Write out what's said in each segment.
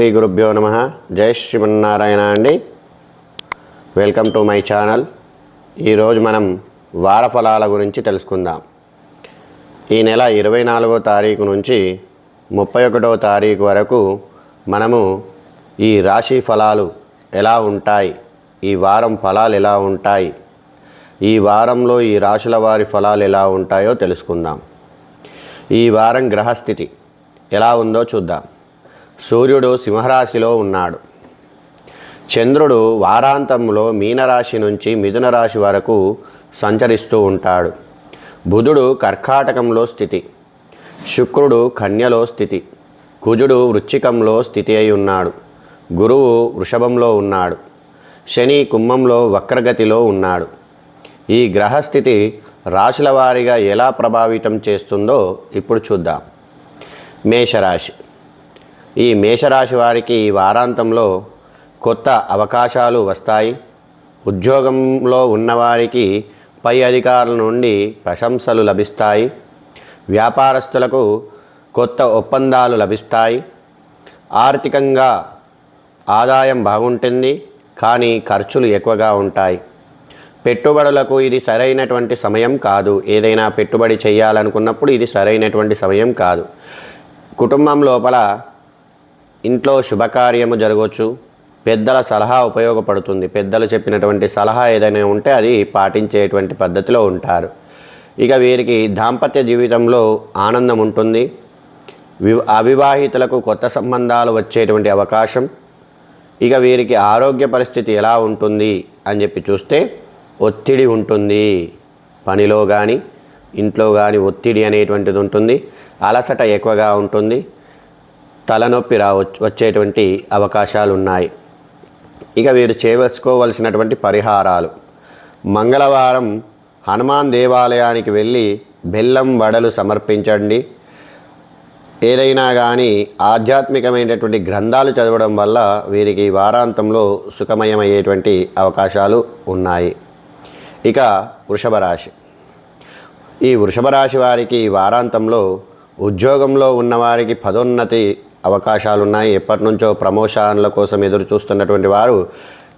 శ్రీ గురుభ్యో నమ. జై శ్రీమన్నారాయణ అండి. Welcome to my channel. ఈరోజు మనం వార ఫలాల గురించి తెలుసుకుందాం. ఈ నెల ఇరవై నాలుగో తారీఖు నుంచి ముప్పై ఒకటో తారీఖు వరకు మనము ఈ రాశి ఫలాలు ఎలా ఉంటాయి? ఈ వారం ఫలాలు ఎలా ఉంటాయి? ఈ వారంలో ఈ రాశుల వారి ఫలాలు ఎలా ఉంటాయో తెలుసుకుందాం. ఈ వారం గ్రహస్థితి ఎలా ఉందో చూద్దాం. సూర్యుడు సింహరాశిలో ఉన్నాడు. చంద్రుడు వారాంతంలో మీనరాశి నుంచి మిథున రాశి వరకు సంచరిస్తూ ఉంటాడు. బుధుడు కర్కాటకంలో స్థితి శుక్రుడు కన్యలో స్థితి కుజుడు వృచ్చికంలో స్థితి అయి ఉన్నాడు. గురువు వృషభంలో ఉన్నాడు. శని కుంభంలో వక్రగతిలో ఉన్నాడు. ఈ గ్రహస్థితి రాశుల వారీగా ఎలా ప్రభావితం చేస్తుందో ఇప్పుడు చూద్దాం. మేషరాశి ఈ మేషరాశి వారికి ఈ వారాంతంలో కొత్త అవకాశాలు వస్తాయి. ఉద్యోగంలో ఉన్నవారికి పై అధికారుల నుండి ప్రశంసలు లభిస్తాయి. వ్యాపారస్తులకు కొత్త ఒప్పందాలు లభిస్తాయి. ఆర్థికంగా ఆదాయం బాగుంటుంది కానీ ఖర్చులు ఎక్కువగా ఉంటాయి. పెట్టుబడులకు ఇది సరైనటువంటి సమయం కాదు. ఏదైనా పెట్టుబడి చేయాలనుకున్నప్పుడు ఇది సరైనటువంటి సమయం కాదు. కుటుంబం లోపల ఇంట్లో శుభకార్యము జరగవచ్చు. పెద్దల సలహా ఉపయోగపడుతుంది. పెద్దలు చెప్పినటువంటి సలహా ఏదైనా ఉంటే అది పాటించేటువంటి పద్ధతిలో ఉంటారు. ఇక వీరికి దాంపత్య జీవితంలో ఆనందం ఉంటుంది. అవివాహితులకు కొత్త సంబంధాలు వచ్చేటువంటి అవకాశం. ఇక వీరికి ఆరోగ్య పరిస్థితి ఎలా ఉంటుంది అని చెప్పి చూస్తే ఒత్తిడి ఉంటుంది. పనిలో కానీ ఇంట్లో కానీ ఒత్తిడి అనేటువంటిది ఉంటుంది. అలసట ఎక్కువగా ఉంటుంది. తలనొప్పి రా వచ్చేటువంటి అవకాశాలు ఉన్నాయి ఇక వీరు చేవర్చుకోవలసినటువంటి పరిహారాలు. మంగళవారం హనుమాన్ దేవాలయానికి వెళ్ళి బెల్లం వడలు సమర్పించండి. ఏదైనా కానీ ఆధ్యాత్మికమైనటువంటి గ్రంథాలు చదవడం వల్ల వీరికి వారాంతంలో సుఖమయమయ్యేటువంటి అవకాశాలు ఉన్నాయి. ఇక వృషభ రాశి. ఈ వృషభ రాశి వారికి ఈ వారాంతంలో ఉద్యోగంలో ఉన్నవారికి పదోన్నతి అవకాశాలు ఉన్నాయి ఎప్పటి నుంచో ప్రమోషన్ల కోసం ఎదురు చూస్తున్నటువంటి వారు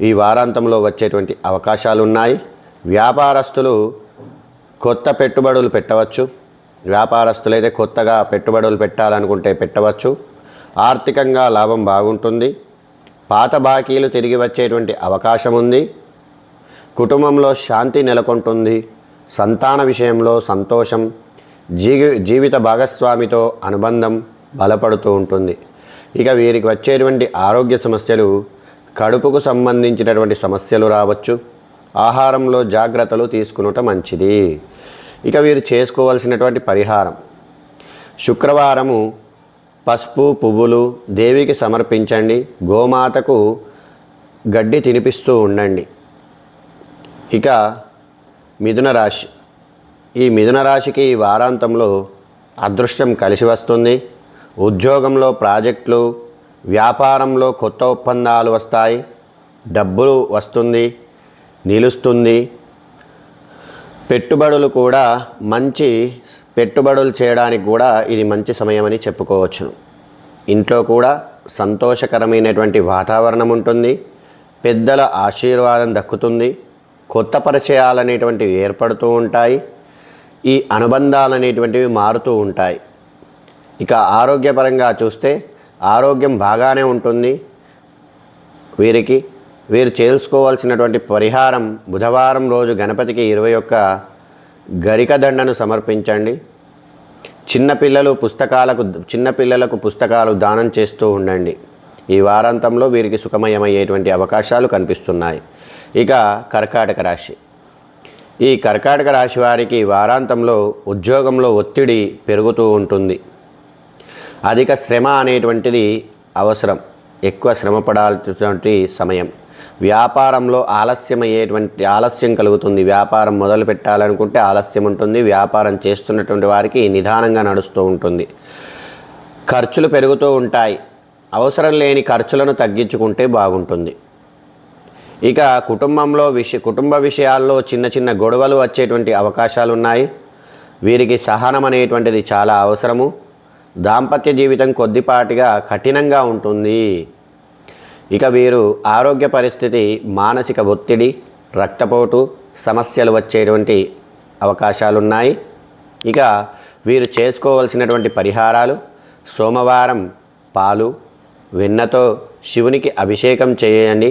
ఈ వారాంతంలో వచ్చేటువంటి అవకాశాలు ఉన్నాయి వ్యాపారస్తులు కొత్త పెట్టుబడులు పెట్టవచ్చు. వ్యాపారస్తులైతే కొత్తగా పెట్టుబడులు పెట్టాలనుకుంటే పెట్టవచ్చు. ఆర్థికంగా లాభం బాగుంటుంది. పాత బాకీలు తిరిగి వచ్చేటువంటి అవకాశం ఉంది. కుటుంబంలో శాంతి నెలకొంటుంది. సంతాన విషయంలో సంతోషం. జీవి జీవిత భాగస్వామితో అనుబంధం. బలపడుతూ ఉంటుంది. ఇక వీరికి వచ్చేటువంటి ఆరోగ్య సమస్యలు కడుపుకు సంబంధించినటువంటి సమస్యలు రావచ్చు. ఆహారంలో జాగ్రత్తలు తీసుకునటం మంచిది. ఇక వీరు చేసుకోవాల్సినటువంటి పరిహారం. శుక్రవారము పసుపు పువ్వులు దేవికి సమర్పించండి. గోమాతకు గడ్డి తినిపిస్తూ ఉండండి. ఇక మిథున రాశి. ఈ మిథున రాశికి ఈ వారాంతంలో అదృష్టం కలిసి వస్తుంది. ఉద్యోగంలో ప్రాజెక్టులు వ్యాపారంలో కొత్త ఒప్పందాలు వస్తాయి డబ్బులు వస్తుంది నిలుస్తుంది. పెట్టుబడులు కూడా మంచి పెట్టుబడులు చేయడానికి కూడా ఇది మంచి సమయమని చెప్పుకోవచ్చును. ఇంట్లో కూడా సంతోషకరమైనటువంటి వాతావరణం ఉంటుంది పెద్దల ఆశీర్వాదం దక్కుతుంది కొత్త పరిచయాలు అనేటువంటివి ఏర్పడుతూ ఉంటాయి ఈ అనుబంధాలు అనేటువంటివి మారుతూ ఉంటాయి. ఇక ఆరోగ్యపరంగా చూస్తే ఆరోగ్యం బాగానే ఉంటుంది. వీరికి వీరు చేసుకోవాల్సినటువంటి పరిహారం బుధవారం రోజు గణపతికి ఇరవై ఒక్క గరిక దండను సమర్పించండి. చిన్నపిల్లలు పుస్తకాలకు చిన్నపిల్లలకు పుస్తకాలు దానం చేస్తూ ఉండండి. ఈ వారాంతంలో వీరికి సుఖమయమయ్యేటువంటి అవకాశాలు కనిపిస్తున్నాయి. ఇక కర్కాటక రాశి. ఈ కర్కాటక రాశి వారికి వారాంతంలో ఉద్యోగంలో ఒత్తిడి పెరుగుతూ ఉంటుంది. అధిక శ్రమ అనేటువంటిది అవసరం. ఎక్కువ శ్రమ పడాల్సినటువంటి సమయం. వ్యాపారంలో ఆలస్యం అయ్యేటువంటి ఆలస్యం కలుగుతుంది. వ్యాపారం మొదలు పెట్టాలనుకుంటే ఆలస్యం ఉంటుంది. వ్యాపారం చేస్తున్నటువంటి వారికి నిదానంగా నడుస్తూ ఉంటుంది. ఖర్చులు పెరుగుతూ ఉంటాయి. అవసరం లేని ఖర్చులను తగ్గించుకుంటే బాగుంటుంది. ఇక కుటుంబంలో విష కుటుంబ విషయాల్లో చిన్న చిన్న గొడవలు వచ్చేటువంటి అవకాశాలు ఉన్నాయి వీరికి సహనం అనేటువంటిది చాలా అవసరము. దాంపత్య జీవితం కొద్దిపాటిగా కఠినంగా ఉంటుంది. ఇక వీరు ఆరోగ్య పరిస్థితి మానసిక ఒత్తిడి రక్తపోటు సమస్యలు వచ్చేటువంటి అవకాశాలున్నాయి. ఇక వీరు చేసుకోవలసినటువంటి పరిహారాలు సోమవారం పాలు వెన్నతో శివునికి అభిషేకం చేయండి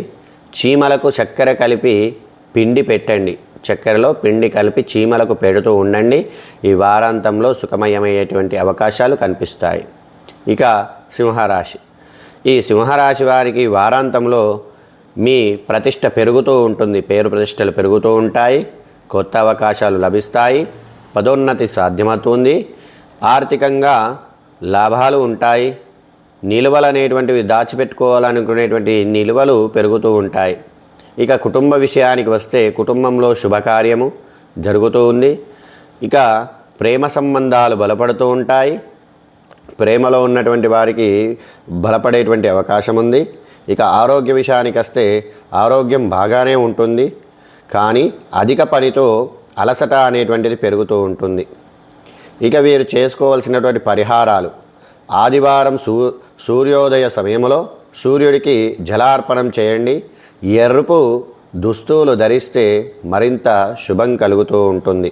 చీమలకు చక్కెర కలిపి పిండి పెట్టండి. చక్కెరలో పిండి కలిపి చీమలకు పెడుతూ ఉండండి. ఈ వారాంతంలో సుఖమయమయ్యేటువంటి అవకాశాలు కనిపిస్తాయి. ఇక సింహరాశి. ఈ సింహరాశి వారికి వారాంతంలో మీ ప్రతిష్ట పెరుగుతూ ఉంటుంది. పేరు ప్రతిష్టలు పెరుగుతూ ఉంటాయి. కొత్త అవకాశాలు లభిస్తాయి. పదోన్నతి సాధ్యమవుతుంది. ఆర్థికంగా లాభాలు ఉంటాయి. నిలువలు అనేటువంటివి దాచిపెట్టుకోవాలనుకునేటువంటి నిలువలు పెరుగుతూ ఉంటాయి. ఇక కుటుంబ విషయానికి వస్తే కుటుంబంలో శుభకార్యము జరుగుతూ ఉంది. ఇక ప్రేమ సంబంధాలు బలపడుతూ ఉంటాయి. ప్రేమలో ఉన్నటువంటి వారికి బలపడేటువంటి అవకాశం ఉంది. ఇక ఆరోగ్య విషయానికి వస్తే ఆరోగ్యం బాగానే ఉంటుంది. కానీ అధిక పనితో అలసట అనేటువంటిది పెరుగుతూ ఉంటుంది. ఇక వీరు చేసుకోవాల్సినటువంటి పరిహారాలు. ఆదివారం సూ సూర్యోదయ సమయంలో సూర్యుడికి జలార్పణం చేయండి. ఎరుపు దుస్తులు ధరిస్తే మరింత శుభం కలుగుతూ ఉంటుంది.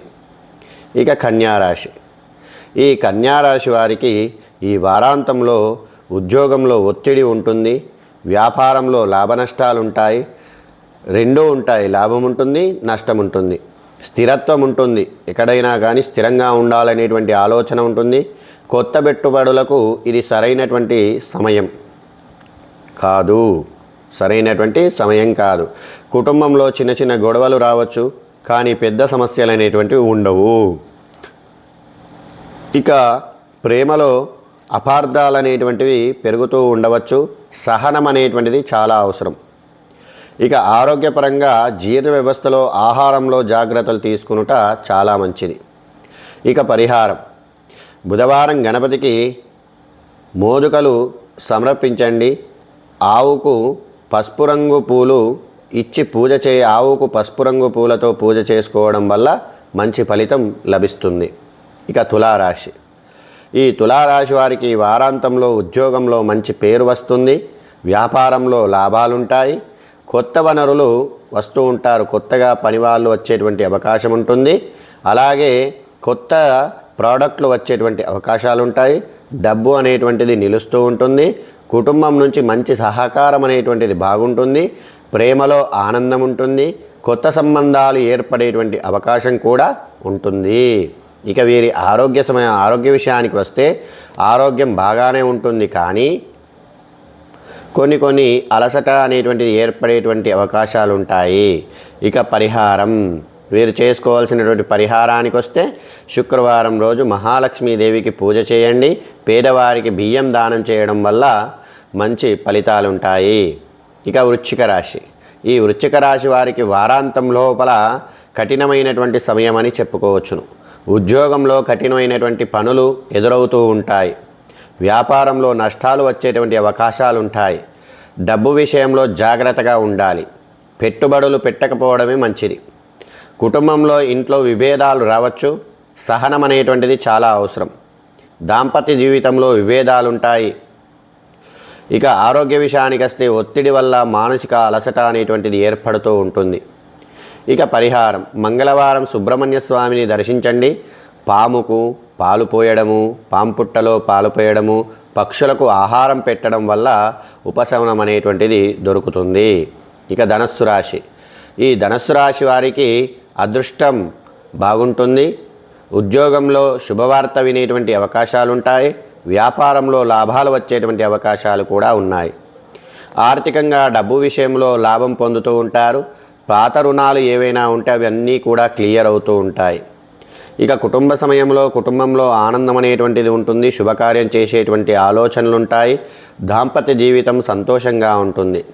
ఇక కన్యారాశి. ఈ కన్యారాశి వారికి ఈ వారాంతంలో ఉద్యోగంలో ఒత్తిడి ఉంటుంది. వ్యాపారంలో లాభనష్టాలు ఉంటాయి రెండూ ఉంటాయి. లాభం ఉంటుంది నష్టం ఉంటుంది స్థిరత్వం ఉంటుంది. ఎక్కడైనా కానీ స్థిరంగా ఉండాలనేటువంటి ఆలోచన ఉంటుంది. కొత్త పెట్టుబడులకు ఇది సరైనటువంటి సమయం. కాదు. సరైనటువంటి సమయం కాదు. కుటుంబంలో చిన్న చిన్న గొడవలు రావచ్చు కానీ పెద్ద సమస్యలు అనేటువంటివి ఉండవు. ఇక ప్రేమలో అపార్థాలు అనేటువంటివి పెరుగుతూ ఉండవచ్చు. సహనం అనేటువంటిది చాలా అవసరం. ఇక ఆరోగ్యపరంగా జీర్ణ వ్యవస్థలో ఆహారంలో జాగ్రత్తలు తీసుకునుట చాలా మంచిది. ఇక పరిహారం. బుధవారం గణపతికి మోదుకలు సమర్పించండి. ఆవుకు పసుపు రంగు పూలు ఇచ్చి పూజ చే ఆవుకు పసుపు రంగు పూలతో పూజ చేసుకోవడం వల్ల మంచి ఫలితం లభిస్తుంది. ఇక తులారాశి. ఈ తులారాశి వారికి వారాంతంలో ఉద్యోగంలో మంచి పేరు వస్తుంది. వ్యాపారంలో లాభాలుంటాయి. కొత్త వనరులు వస్తూ ఉంటారు. కొత్తగా పనివాళ్ళు వచ్చేటువంటి అవకాశం ఉంటుంది. అలాగే కొత్త ప్రోడక్ట్లు వచ్చేటువంటి అవకాశాలు ఉంటాయి డబ్బు అనేటువంటిది నిలుస్తూ ఉంటుంది. కుటుంబం నుంచి మంచి సహకారం అనేటువంటిది బాగుంటుంది ప్రేమలో ఆనందం ఉంటుంది కొత్త సంబంధాలు ఏర్పడేటువంటి అవకాశం కూడా ఉంటుంది. ఇక వీరి ఆరోగ్య సమయ ఆరోగ్య విషయానికి వస్తే ఆరోగ్యం బాగానే ఉంటుంది కానీ కొన్ని కొన్ని అలసట అనేటువంటిది ఏర్పడేటువంటి అవకాశాలు ఉంటాయి ఇక పరిహారం. వీరు చేసుకోవాల్సినటువంటి పరిహారానికి వస్తే శుక్రవారం రోజు మహాలక్ష్మీదేవికి పూజ చేయండి. పేదవారికి బియ్యం దానం చేయడం వల్ల మంచి ఫలితాలు ఉంటాయి. ఇక వృశ్చిక రాశి. ఈ వృశ్చిక రాశి వారికి వారాంతం లోపల కఠినమైనటువంటి సమయం అని చెప్పుకోవచ్చును. ఉద్యోగంలో కఠినమైనటువంటి పనులు ఎదురవుతూ ఉంటాయి. వ్యాపారంలో నష్టాలు వచ్చేటువంటి అవకాశాలు ఉంటాయి. డబ్బు విషయంలో జాగ్రత్తగా ఉండాలి. పెట్టుబడులు పెట్టకపోవడమే మంచిది. కుటుంబంలో ఇంట్లో విభేదాలు రావచ్చు సహనం అనేటువంటిది చాలా అవసరం. దాంపత్య జీవితంలో విభేదాలు ఉంటాయి ఇక ఆరోగ్య విషయానికి వస్తే ఒత్తిడి వల్ల మానసిక అలసట అనేటువంటిది ఏర్పడుతూ ఉంటుంది. ఇక పరిహారం. మంగళవారం సుబ్రహ్మణ్య స్వామిని దర్శించండి. పాముకు పాలు పోయడము పాంపుట్టలో పాలు పోయడము పక్షులకు ఆహారం పెట్టడం వల్ల ఉపశమనం అనేటువంటిది దొరుకుతుంది. ఇక ధనస్సు రాశి. ఈ ధనస్సు రాశి వారికి అదృష్టం బాగుంటుంది. ఉద్యోగంలో శుభవార్త వినేటువంటి అవకాశాలుంటాయి. వ్యాపారంలో లాభాలు వచ్చేటువంటి అవకాశాలు కూడా ఉన్నాయి. ఆర్థికంగా డబ్బు విషయంలో లాభం పొందుతూ ఉంటారు. పాత రుణాలు ఏవైనా ఉంటే అవన్నీ కూడా క్లియర్ అవుతూ ఉంటాయి. ఇక కుటుంబ సమయంలో కుటుంబంలో ఆనందం అనేటువంటిది ఉంటుంది. శుభకార్యం చేసేటువంటి ఆలోచనలు ఉంటాయి దాంపత్య జీవితం సంతోషంగా ఉంటుంది.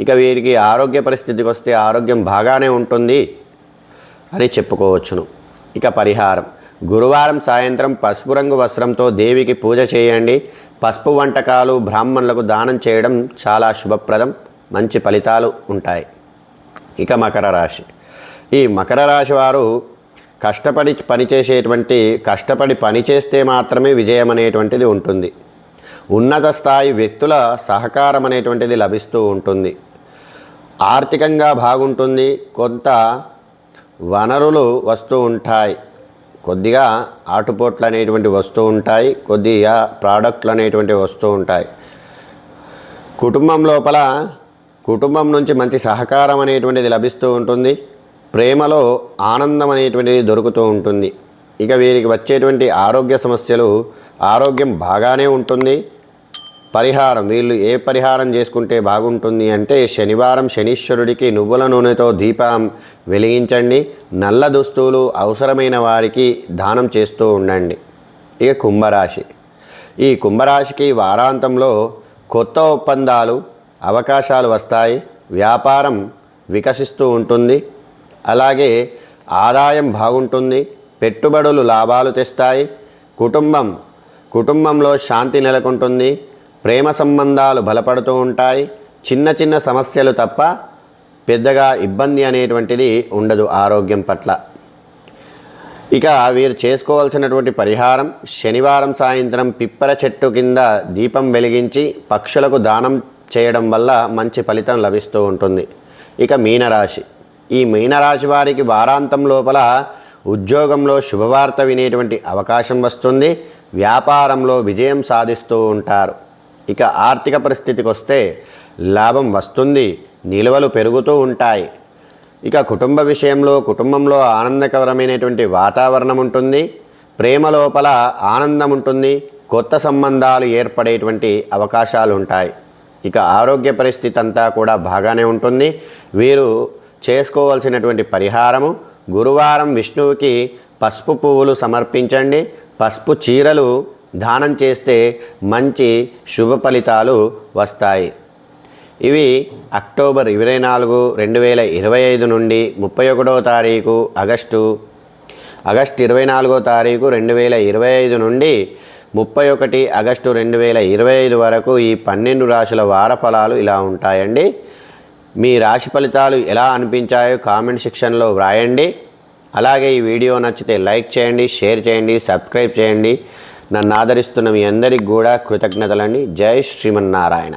ఇక వీరికి ఆరోగ్య పరిస్థితికి వస్తే ఆరోగ్యం బాగానే ఉంటుంది. అని చెప్పుకోవచ్చును. ఇక పరిహారం. గురువారం సాయంత్రం పసుపు రంగు వస్త్రంతో దేవికి పూజ చేయండి. పసుపు వంటకాలు బ్రాహ్మణులకు దానం చేయడం చాలా శుభప్రదం. మంచి ఫలితాలు ఉంటాయి. ఇక మకర రాశి. ఈ మకర రాశి వారు కష్టపడి పనిచేసేటువంటి కష్టపడి పనిచేస్తే మాత్రమే విజయం అనేటువంటిది ఉంటుంది. ఉన్నత స్థాయి వ్యక్తుల సహకారం అనేటువంటిది లభిస్తూ ఉంటుంది. ఆర్థికంగా బాగుంటుంది. కొంత వనరులు వస్తూ ఉంటాయి. కొద్దిగా ఆటుపోట్లు అనేటువంటి వస్తూ ఉంటాయి కొద్దిగా ప్రోడక్ట్లు అనేటువంటి వస్తూ ఉంటాయి. కుటుంబం లోపల కుటుంబం నుంచి మంచి సహకారం అనేటువంటిది లభిస్తూ ఉంటుంది. ప్రేమలో ఆనందం అనేటువంటిది దొరుకుతూ ఉంటుంది. ఇక వీరికి వచ్చేటువంటి ఆరోగ్య సమస్యలు ఆరోగ్యం బాగానే ఉంటుంది. పరిహారం. వీళ్ళు ఏ పరిహారం చేసుకుంటే బాగుంటుంది అంటే శనివారం శనీశ్వరుడికి నువ్వుల నూనెతో దీపం వెలిగించండి. నల్ల దుస్తులు అవసరమైన వారికి దానం చేస్తూ ఉండండి. ఇక కుంభరాశి. ఈ కుంభరాశికి వారాంతంలో కొత్త ఒప్పందాలు అవకాశాలు వస్తాయి. వ్యాపారం వికసిస్తూ ఉంటుంది. అలాగే ఆదాయం బాగుంటుంది. పెట్టుబడులు లాభాలు తెస్తాయి. కుటుంబం కుటుంబంలో శాంతి నెలకొంటుంది. ప్రేమ సంబంధాలు బలపడుతూ ఉంటాయి. చిన్న చిన్న సమస్యలు తప్ప పెద్దగా ఇబ్బంది అనేటువంటిది ఉండదు ఆరోగ్యం పట్ల. ఇక వీరు చేసుకోవాల్సినటువంటి పరిహారం శనివారం సాయంత్రం పిప్పర చెట్టు కింద దీపం వెలిగించి పక్షులకు దానం చేయడం వల్ల మంచి ఫలితం లభిస్తూ ఉంటుంది. ఇక మీనరాశి. ఈ మీనరాశి వారికి వారాంతం లోపల ఉద్యోగంలో శుభవార్త వినేటువంటి అవకాశం వస్తుంది. వ్యాపారంలో విజయం సాధిస్తూ ఉంటారు. ఇక ఆర్థిక పరిస్థితికి వస్తే లాభం వస్తుంది నిల్వలు పెరుగుతూ ఉంటాయి. ఇక కుటుంబ విషయంలో కుటుంబంలో ఆనందకరమైనటువంటి వాతావరణం ఉంటుంది ప్రేమ లోపల ఆనందం ఉంటుంది కొత్త సంబంధాలు ఏర్పడేటువంటి అవకాశాలు ఉంటాయి. ఇక ఆరోగ్య పరిస్థితి అంతా కూడా బాగానే ఉంటుంది. వీరు చేసుకోవాల్సినటువంటి పరిహారము గురువారం విష్ణువుకి పసుపు పువ్వులు సమర్పించండి. పసుపు చీరలు దానం చేస్తే మంచి శుభ ఫలితాలు వస్తాయి. ఇవి అక్టోబర్ ఇరవై నాలుగు రెండు వేల ఇరవై ఐదు నుండి ముప్పై ఒకటో తారీఖు ఆగస్టు ఆగస్టు ఇరవై నాలుగో తారీఖు రెండు వేల ఇరవై ఐదు నుండి ముప్పై ఒకటి ఆగస్టు రెండు వేల ఇరవై ఐదు వరకు ఈ పన్నెండు రాశుల వార ఫలాలు ఇలా ఉంటాయండి. మీ రాశి ఫలితాలు ఎలా అనిపించాయో కామెంట్ సెక్షన్లో వ్రాయండి. అలాగే ఈ వీడియో నచ్చితే లైక్ చేయండి షేర్ చేయండి సబ్స్క్రైబ్ చేయండి. నన్ను ఆదరిస్తున్న మీ అందరికి కూడా కృతజ్ఞతలండి. జై శ్రీమన్నారాయణ.